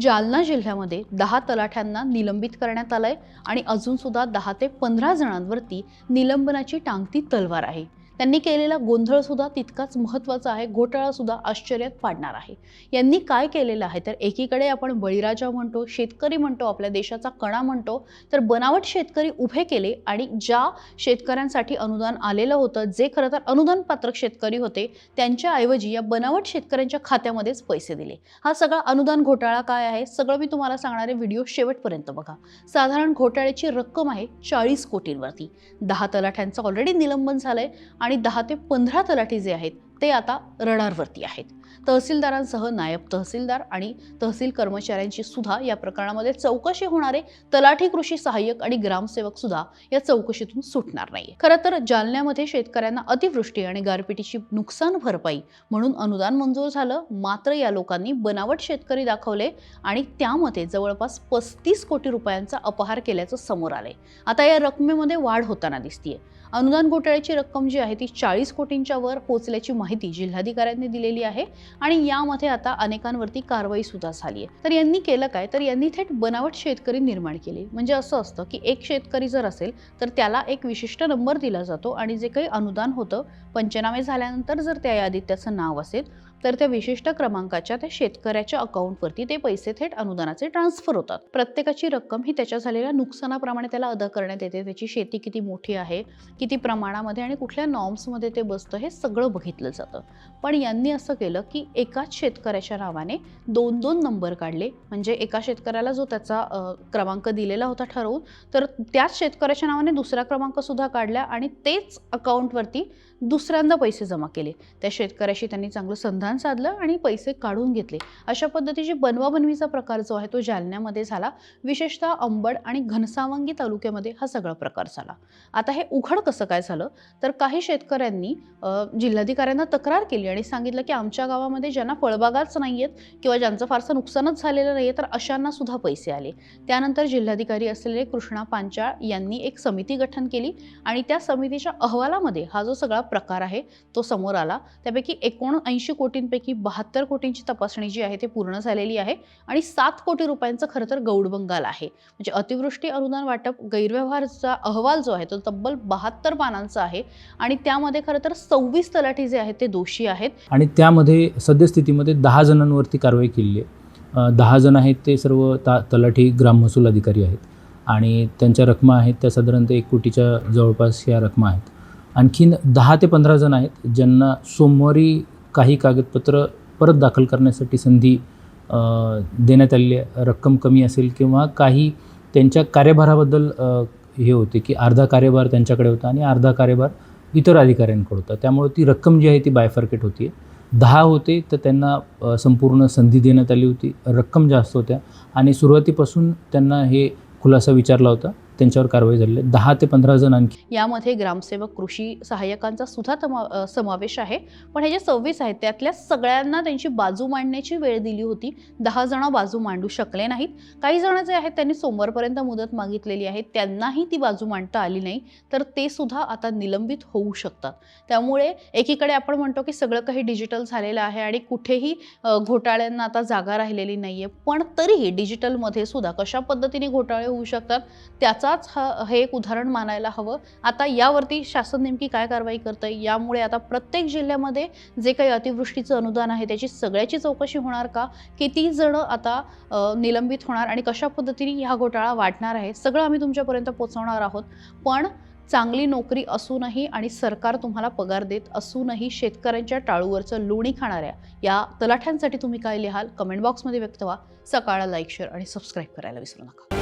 जालना जिल्ह्यामध्ये दहा तलाठ्यांना निलंबित करण्यात आलं आहे आणि अजूनसुद्धा दहा ते पंधरा जणांवरती निलंबनाची टांगती तलवार आहे. त्यांनी केलेला गोंधळ सुद्धा तितकाच महत्त्वाचा आहे. घोटाळा सुद्धा आश्चर्यात पाडणार आहे. यांनी काय केलेलं आहे? तर एकीकडे आपण बळीराजा म्हणतो शेतकरी म्हणतो आपल्या देशाचा कणा म्हणतो तर बनावट शेतकरी उभे केले आणि ज्या शेतकऱ्यांसाठी अनुदान आलेलं होतं जे खरं तर अनुदान पात्रक शेतकरी होते त्यांच्याऐवजी या बनावट शेतकऱ्यांच्या खात्यामध्येच पैसे दिले. हा सगळा अनुदान घोटाळा काय आहे? सगळं मी तुम्हाला सांगणारे व्हिडिओ शेवटपर्यंत बघा. साधारण घोटाळ्याची रक्कम आहे चाळीस कोटींवरती. दहा तलाठ्यांचं ऑलरेडी निलंबन झालंय आणि आणि दहा ते पंधरा तलाठी जे आहेत ते आता रडारवरती आहेत. तहसीलदारांसह नायब तहसीलदार आणि तहसील कर्मचाऱ्यांची सुद्धा या प्रकरणामध्ये चौकशी होणारे तलाठी कृषी सहाय्यक आणि ग्रामसेवक सुद्धा या चौकशीतून सुटणार नाही खरं तर जालन्यामध्ये शेतकऱ्यांना अतिवृष्टी आणि गारपिटीची नुकसान भरपाई म्हणून अनुदान मंजूर झालं. मात्र या लोकांनी बनावट शेतकरी दाखवले आणि त्यामध्ये जवळपास पस्तीस कोटी रुपयांचा अपहार केल्याचं समोर आलंय. आता या रकमेमध्ये वाढ होताना दिसतीये. अनुदान घोटाळ्याची रक्कम जी आहे ती चाळीस कोटींच्या वर पोचल्याची माहिती जिल्हाधिकाऱ्यांनी दिलेली आहे आणि यामध्ये आता अनेकांवरती कारवाई सुद्धा झाली आहे तर यांनी केलं काय? तर यांनी थेट बनावट शेतकरी निर्माण केली. म्हणजे असं असतं की एक शेतकरी जर असेल तर त्याला एक विशिष्ट नंबर दिला जातो आणि जे काही अनुदान होतं पंचनामे झाल्यानंतर जर त्या यादीत त्याचं नाव असेल तर त्या विशिष्ट क्रमांकाच्या त्या शेतकऱ्याच्या अकाउंटवरती ते पैसे थेट अनुदानाचे ट्रान्सफर होतात. प्रत्येकाची रक्कम ही त्याच्या झालेल्या नुकसानाप्रमाणे त्याला अदा करण्यात येते. त्याची शेती किती मोठी आहे किती प्रमाणामध्ये आणि कुठल्या नॉर्म्समध्ये ते बसतं हे सगळं बघितलं जातं. पण यांनी असं केलं की एकाच शेतकऱ्याच्या नावाने दोन दोन नंबर काढले. म्हणजे एका शेतकऱ्याला जो त्याचा क्रमांक दिलेला होता ठरवून तर त्याच शेतकऱ्याच्या नावाने दुसरा क्रमांकसुद्धा काढला आणि तेच अकाउंटवरती दुसऱ्यांदा पैसे जमा केले. त्या शेतकऱ्याशी त्यांनी चांगलं संधान साधलं आणि पैसे काढून घेतले. अशा पद्धतीची बनवाबनवीचा प्रकार जो आहे तो जालन्यामध्ये झाला. विशेषतः अंबड आणि घनसावंगी तालुक्यामध्ये हा सगळा प्रकार झाला. आता हे उघड कसं काय झालं? तर काही शेतकऱ्यांनी जिल्हाधिकाऱ्यांना तक्रार केली आणि सांगितलं की आमच्या गावामध्ये ज्यांना फळबागाच नाही आहेत किंवा ज्यांचं फारसं नुकसानच झालेलं नाही तर अशांना सुद्धा पैसे आले. त्यानंतर जिल्हाधिकारी असलेले कृष्णा पांचाळ यांनी एक समिती गठन केली आणि त्या समितीच्या अहवालामध्ये हा जो सगळा प्रकार आहे तो समोर आला. त्यापैकी एकोणऐंशी कोटींपैकी बहात्तर कोटींची तपासणी जी आहे ती पूर्ण झालेली आहे आणि सात कोटी रुपयांचं खरं तर गौडबंगाल आहे. म्हणजे अतिवृष्टी अनुदान वाटप गैरव्यवहारचा अहवाल जो आहे तो तब्बल बहात्तर पानांचा आहे आणि त्यामध्ये खरं तर सव्वीस तलाठी जे आहेत ते दोषी आहेत. आणि त्यामध्ये सद्यस्थितीमध्ये दहा जणांवरती कारवाई केलेली आहे. दहा जण आहेत ते सर्व ता तलाठी ग्राम महसूल अधिकारी आहेत. आणि त्यांच्या रकमा आहेत त्या साधारणतः एक कोटीच्या जवळपास या रकमा आहेत. आणखीन दहा ते पंधरा जण आहेत ज्यांना सोमवारी काही कागदपत्र परत दाखल करण्यासाठी संधी देण्यात आलेली आहे. रक्कम कमी असेल किंवा काही त्यांच्या कार्यभाराबद्दल हे होते की अर्धा कार्यभार त्यांच्याकडे होता आणि अर्धा कार्यभार इतर अधिकाऱ्यांकडे होता. त्यामुळे ती रक्कम जी आहे ती बायफर्केट होती. दहा होते तर त्यांना संपूर्ण संधी देण्यात आली होती. रक्कम जास्त होत्या आणि सुरुवातीपासून त्यांना हे खुलासा विचारला होता. त्यांच्यावर कारवाई झालेली आहे. दहा ते पंधरा जण आणखी. यामध्ये ग्रामसेवक कृषी सहाय्यकांचा सुद्धा समावेश आहे. पण हे जे सव्वीस आहेत त्यातल्या सगळ्यांना त्यांची बाजू मांडण्याची वेळ दिली होती. दहा जण बाजू मांडू शकले नाहीत. काही जण जे आहेत त्यांनी सोमवारपर्यंत मुदत मागितलेली आहे. त्यांनाही ती बाजू मांडता आली नाही. तर ते सुद्धा आता निलंबित होऊ शकतात. त्यामुळे एकीकडे आपण म्हणतो की सगळं काही डिजिटल झालेलं आहे आणि कुठेही घोटाळ्यांना आता जागा राहिलेली नाही आहे पण तरीही डिजिटलमध्ये सुद्धा कशा पद्धतीने घोटाळे होऊ शकतात त्याचा त्याचाच हा हे एक उदाहरण मानायला हवं. आता यावरती शासन नेमकी काय कारवाई करतं यामुळे आता प्रत्येक जिल्ह्यामध्ये जे काही अतिवृष्टीचं अनुदान आहे त्याची सगळ्याची चौकशी होणार का? किती जण आता निलंबित होणार आणि कशा पद्धतीने हा घोटाळा वाढणार आहे? सगळं आम्ही तुमच्यापर्यंत पोहोचवणार आहोत. पण चांगली नोकरी असूनही आणि सरकार तुम्हाला पगार देत असूनही शेतकऱ्यांच्या टाळूवरचं लोणी खाणाऱ्या या तलाठ्यांसाठी तुम्ही काय लिहाल? कमेंट बॉक्समध्ये व्यक्त व्हा. सकाळला लाईक शेअर आणि सबस्क्राईब करायला विसरू नका.